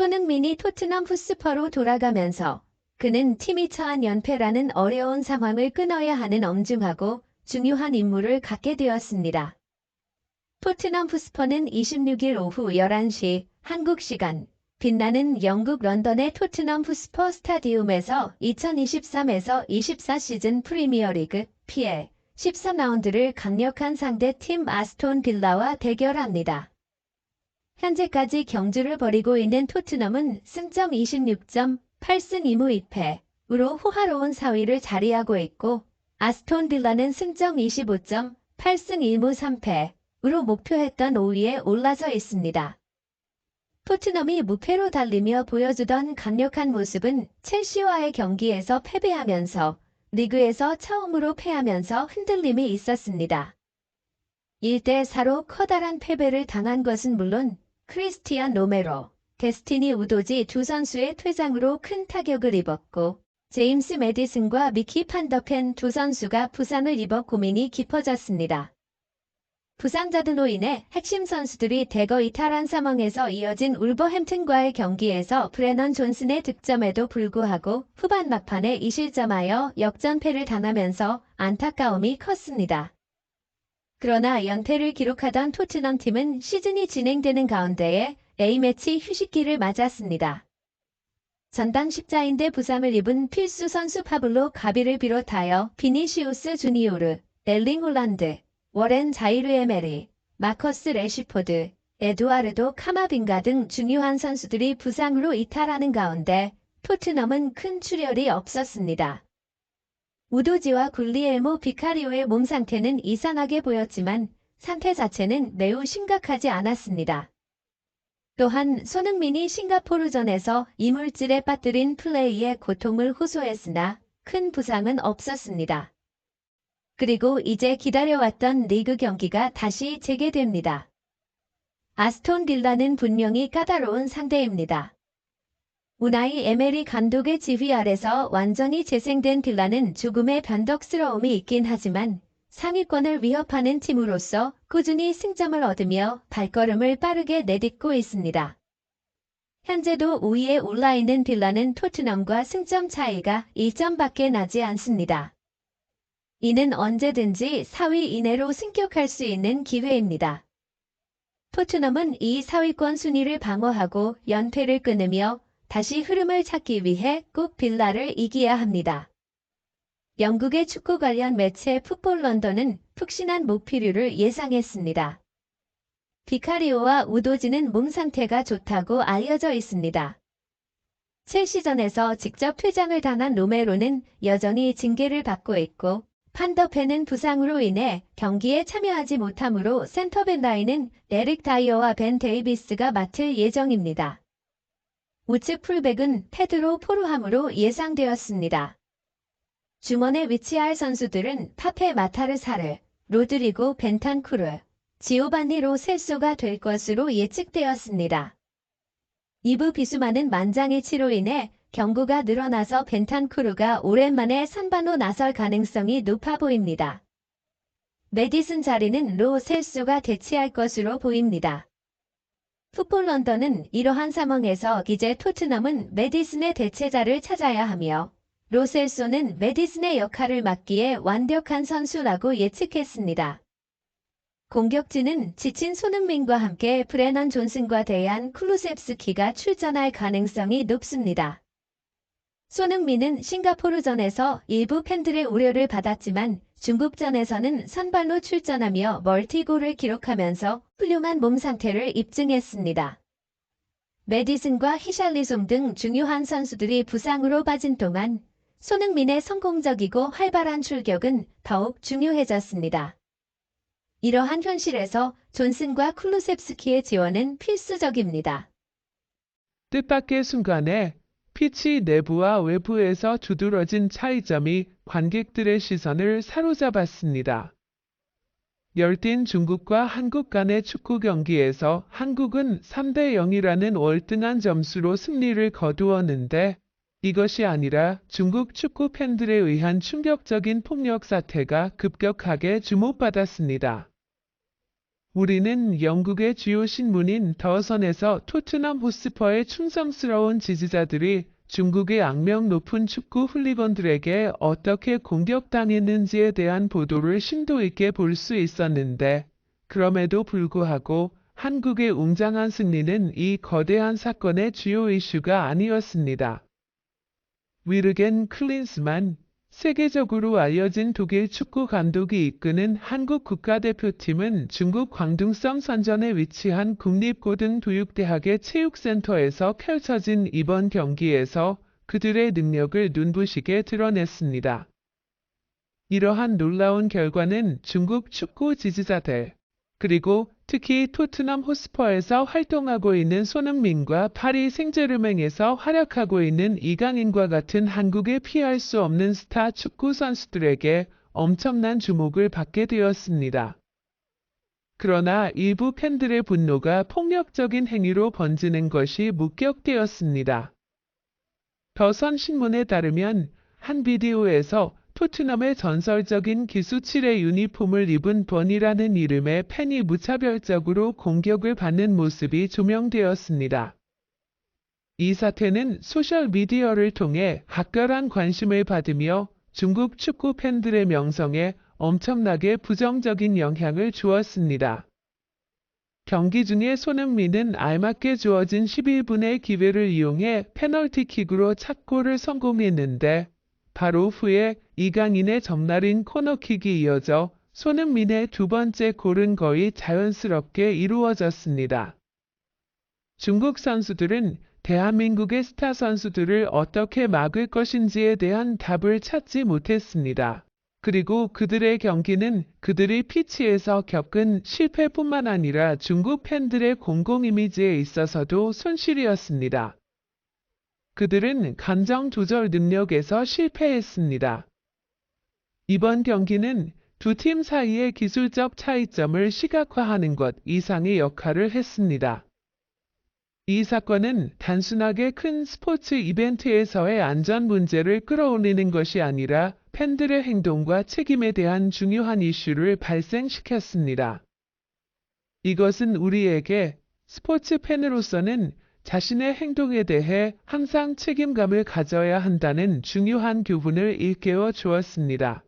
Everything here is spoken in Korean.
손흥민이 토트넘 후스퍼로 돌아가면서 그는 팀이 처한 연패라는 어려운 상황을 끊어야 하는 엄중하고 중요한 임무를 갖게 되었습니다. 토트넘 후스퍼는 26일 오후 11시 한국 시간 빛나는 영국 런던의 토트넘 후스퍼 스타디움에서 2023에서 24 시즌 프리미어리그 PL 13라운드를 강력한 상대 팀 아스톤 빌라와 대결합니다. 현재까지 경주를 벌이고 있는 토트넘은 승점 26점, 8승 2무 2패으로 호화로운 4위를 자리하고 있고 아스톤 빌라는 승점 25점, 8승 1무 3패으로 목표했던 5위에 올라서 있습니다. 토트넘이 무패로 달리며 보여주던 강력한 모습은 첼시와의 경기에서 패배하면서 리그에서 처음으로 패하면서 흔들림이 있었습니다. 1대4로 커다란 패배를 당한 것은 물론 크리스티안 로메로, 데스티니 우도지 두 선수의 퇴장으로 큰 타격을 입었고 제임스 메디슨과 미키 판더펜 두 선수가 부상을 입어 고민이 깊어졌습니다. 부상자들로 인해 핵심 선수들이 대거 이탈한 상황에서 이어진 울버햄튼과의 경기에서 브레넌 존슨의 득점에도 불구하고 후반 막판에 이실점하여 역전패를 당하면서 안타까움이 컸습니다. 그러나 연패를 기록하던 토트넘 팀은 시즌이 진행되는 가운데에 A매치 휴식기를 맞았습니다. 전당 십자인대 부상을 입은 필수 선수 파블로 가비를 비롯하여 비니시우스 주니오르, 엘링 홀란드, 워렌 자이르 에메리, 마커스 레시포드, 에두아르도 카마빈가 등 중요한 선수들이 부상으로 이탈하는 가운데 토트넘은 큰 출혈이 없었습니다. 우도지와 굴리엘모 비카리오의 몸 상태는 이상하게 보였지만 상태 자체는 매우 심각하지 않았습니다. 또한 손흥민이 싱가포르전에서 이물질에 빠뜨린 플레이에 고통을 호소했으나 큰 부상은 없었습니다. 그리고 이제 기다려왔던 리그 경기가 다시 재개됩니다. 아스톤 빌라는 분명히 까다로운 상대입니다. 우나이 에메리 감독의 지휘 아래서 완전히 재생된 빌라는 조금의 변덕스러움이 있긴 하지만 상위권을 위협하는 팀으로서 꾸준히 승점을 얻으며 발걸음을 빠르게 내딛고 있습니다. 현재도 5위에 올라있는 빌라는 토트넘과 승점 차이가 1점밖에 나지 않습니다. 이는 언제든지 4위 이내로 승격할 수 있는 기회입니다. 토트넘은 이 4위권 순위를 방어하고 연패를 끊으며 다시 흐름을 찾기 위해 꼭 빌라를 이겨야 합니다. 영국의 축구 관련 매체 풋볼 런던은 푹신한 목표류를 예상했습니다. 비카리오와 우도지는 몸 상태가 좋다고 알려져 있습니다. 첼시전에서 직접 퇴장을 당한 로메로는 여전히 징계를 받고 있고 판더펜은 부상으로 인해 경기에 참여하지 못하므로 센터백 라인은 에릭 다이어와 벤 데이비스가 맡을 예정입니다. 우측 풀백은 페드로 포르함으로 예상되었습니다. 중원에 위치할 선수들은 파페 마타르사르, 로드리고 벤탄쿠르, 지오반니 로 셀소가 될 것으로 예측되었습니다. 2부 비수마는 만장일치로 인해 경구가 늘어나서 벤탄쿠르가 오랜만에 선반로 나설 가능성이 높아 보입니다. 메디슨 자리는 로 셀소가 대체할 것으로 보입니다. 풋볼 런던은 이러한 상황에서 이제 토트넘은 메디슨의 대체자를 찾아야 하며 로셀소는 메디슨의 역할을 맡기에 완벽한 선수라고 예측했습니다. 공격진은 지친 손흥민과 함께 브레넌 존슨과 대한 클루셉스키가 출전할 가능성이 높습니다. 손흥민은 싱가포르전에서 일부 팬들의 우려를 받았지만 중국전에서는 선발로 출전하며 멀티골을 기록하면서 훌륭한 몸 상태를 입증했습니다. 메디슨과 히샬리송 등 중요한 선수들이 부상으로 빠진 동안 손흥민의 성공적이고 활발한 출격은 더욱 중요해졌습니다. 이러한 현실에서 존슨과 쿨루셉스키의 지원은 필수적입니다. 뜻밖의 순간에 피치 내부와 외부에서 두드러진 차이점이 관객들의 시선을 사로잡았습니다. 열띤 중국과 한국 간의 축구 경기에서 한국은 3대 0이라는 월등한 점수로 승리를 거두었는데 이것이 아니라 중국 축구 팬들에 의한 충격적인 폭력 사태가 급격하게 주목받았습니다. 우리는 영국의 주요 신문인 더선에서 토트넘 호스퍼의 충성스러운 지지자들이 중국의 악명 높은 축구 훌리건들에게 어떻게 공격당했는지에 대한 보도를 심도 있게 볼 수 있었는데, 그럼에도 불구하고 한국의 웅장한 승리는 이 거대한 사건의 주요 이슈가 아니었습니다. 위르겐 클린스만, 세계적으로 알려진 독일 축구 감독이 이끄는 한국 국가대표팀은 중국 광둥성 선전에 위치한 국립고등교육대학의 체육센터에서 펼쳐진 이번 경기에서 그들의 능력을 눈부시게 드러냈습니다. 이러한 놀라운 결과는 중국 축구 지지자들, 그리고 특히 토트넘 호스퍼에서 활동하고 있는 손흥민과 파리 생제르맹에서 활약하고 있는 이강인과 같은 한국에 피할 수 없는 스타 축구 선수들에게 엄청난 주목을 받게 되었습니다. 그러나 일부 팬들의 분노가 폭력적인 행위로 번지는 것이 목격되었습니다. 더선 신문에 따르면 한 비디오에서 토트넘의 전설적인 기수 7의 유니폼을 입은 번이라는 이름의 팬이 무차별적으로 공격을 받는 모습이 조명되었습니다. 이 사태는 소셜미디어를 통해 각별한 관심을 받으며 중국 축구 팬들의 명성에 엄청나게 부정적인 영향을 주었습니다. 경기 중에 손흥민은 알맞게 주어진 11분의 기회를 이용해 페널티킥으로 착골을 성공했는데 바로 후에 이강인의 점날인 코너킥이 이어져 손흥민의 두 번째 골은 거의 자연스럽게 이루어졌습니다. 중국 선수들은 대한민국의 스타 선수들을 어떻게 막을 것인지에 대한 답을 찾지 못했습니다. 그리고 그들의 경기는 그들이 피치에서 겪은 실패뿐만 아니라 중국 팬들의 공공 이미지에 있어서도 손실이었습니다. 그들은 감정 조절 능력에서 실패했습니다. 이번 경기는 두 팀 사이의 기술적 차이점을 시각화하는 것 이상의 역할을 했습니다. 이 사건은 단순하게 큰 스포츠 이벤트에서의 안전 문제를 끌어올리는 것이 아니라 팬들의 행동과 책임에 대한 중요한 이슈를 발생시켰습니다. 이것은 우리에게 스포츠 팬으로서는 자신의 행동에 대해 항상 책임감을 가져야 한다는 중요한 교훈을 일깨워 주었습니다.